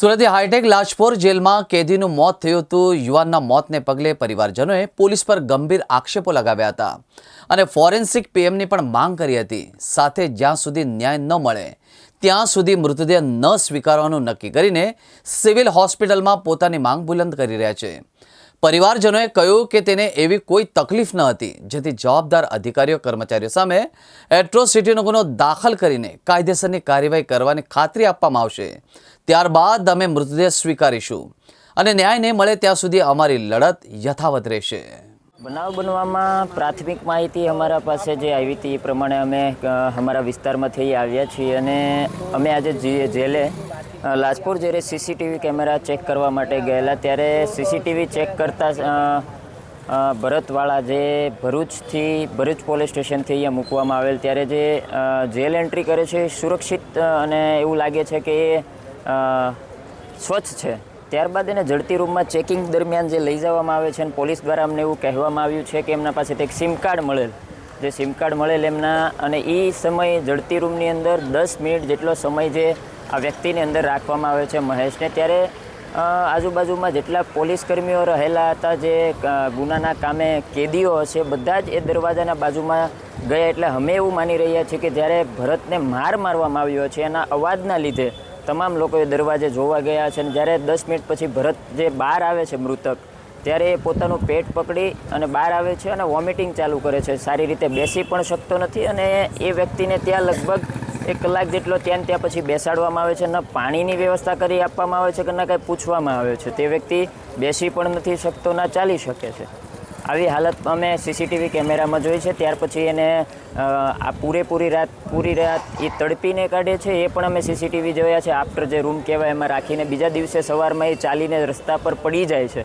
સુરતની હાઈટેક લાજપોર જેલમાં કેદીનું મોત થયું હતું. યુવાનના મોતને પગલે પરિવારજનોએ પોલીસ પર ગંભીર આક્ષેપો લગાવ્યા હતા અને ફોરેન્સિક પીએમની પણ માંગ કરી હતી. સાથે જ્યાં સુધી ન્યાય ન મળે, ત્યાં સુધી મૃતદેહ ન સ્વીકારવાનું નક્કી કરીને સિવિલ હોસ્પિટલમાં પોતાની માંગ બુલંદ કરી રહ્યા છે. પરિવારજનોએ કહ્યું કે તેને એવી કોઈ તકલીફ ન હતી, જેથી જવાબદાર અધિકારીઓ, કર્મચારીઓ સામે એટ્રોસિટીનો ગુનો દાખલ કરીને કાયદેસરની કાર્યવાહી કરવાની ખાતરી આપવામાં આવશે. ત્યારબાદ અમે મૃતદેહ સ્વીકારીશું અને ન્યાય નહીં મળે ત્યાં સુધી અમારી લડત યથાવત રહેશે. બનાવ બનવામાં પ્રાથમિક માહિતી અમારા પાસે જે આવી હતી એ પ્રમાણે અમે અમારા વિસ્તારમાંથી આવ્યા છીએ અને અમે આજે જેલે લાજપુર જ્યારે સીસીટીવી કેમેરા ચેક કરવા માટે ગયેલા, ત્યારે સીસીટીવી ચેક કરતાં ભરતવાળા જે ભરૂચથી, ભરૂચ પોલીસ સ્ટેશનથી અહીંયા મૂકવામાં આવેલ, ત્યારે જે જેલ એન્ટ્રી કરે છે સુરક્ષિત અને એવું લાગે છે કે એ સ્વચ્છ છે. ત્યારબાદ એને જડતી રૂમમાં ચેકિંગ દરમિયાન જે લઈ જવામાં આવે છે અને પોલીસ દ્વારા અમને એવું કહેવામાં આવ્યું છે કે એમના પાસેથી એક સિમ કાર્ડ મળેલ, જે સિમ કાર્ડ મળેલ એમના, અને એ સમય જડતી રૂમની અંદર દસ મિનિટ જેટલો સમય જે આ વ્યક્તિની અંદર રાખવામાં આવે છે મહેશને. ત્યારે આજુબાજુમાં જેટલા પોલીસ કર્મીઓ રહેલા હતા, જે ગુનાના કામે કેદીઓ હશે, બધા જ એ દરવાજાના બાજુમાં ગયા એટલે અમે એવું માની રહ્યા છીએ કે જ્યારે ભરતને માર મારવામાં આવ્યો છે, એના અવાજના લીધે તમામ લોકો એ દરવાજે જોવા ગયા છે અને જ્યારે દસ મિનિટ પછી ભરત જે બહાર આવે છે મૃતક, ત્યારે એ પોતાનું પેટ પકડી અને બહાર આવે છે અને વોમિટિંગ ચાલુ કરે છે. સારી રીતે બેસી પણ શકતો નથી અને એ વ્યક્તિને ત્યાં લગભગ એક કલાક જેટલો ત્યાં ત્યાં પછી બેસાડવામાં આવે છે, ન પાણીની વ્યવસ્થા કરી આપવામાં આવે છે કે ન કાંઈ પૂછવામાં આવે છે. તે વ્યક્તિ બેસી પણ નથી શકતો, ના ચાલી શકે છે. આવી હાલત અમે સીસીટીવી કેમેરામાં જોઈ છે. ત્યાર પછી એને આ પૂરેપૂરી રાત, પૂરી રાત એ તડપીને કાઢે છે. એ પણ અમે સીસીટીવી જોયા છે. આફ્ટર જે રૂમ કહેવાય, એમાં રાખીને બીજા દિવસે સવારમાં એ ચાલીને રસ્તા પર પડી જાય છે.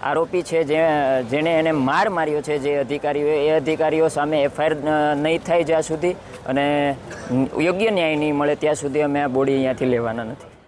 આરોપી છે જે જેણે એને માર માર્યો છે જે અધિકારીઓ એ અધિકારીઓ સામે એફઆઈઆર નહીં થાય જ્યાં સુધી અને યોગ્ય ન્યાય નહીં મળે ત્યાં સુધી અમે આ બોડી અહીંયાથી લેવાના નથી.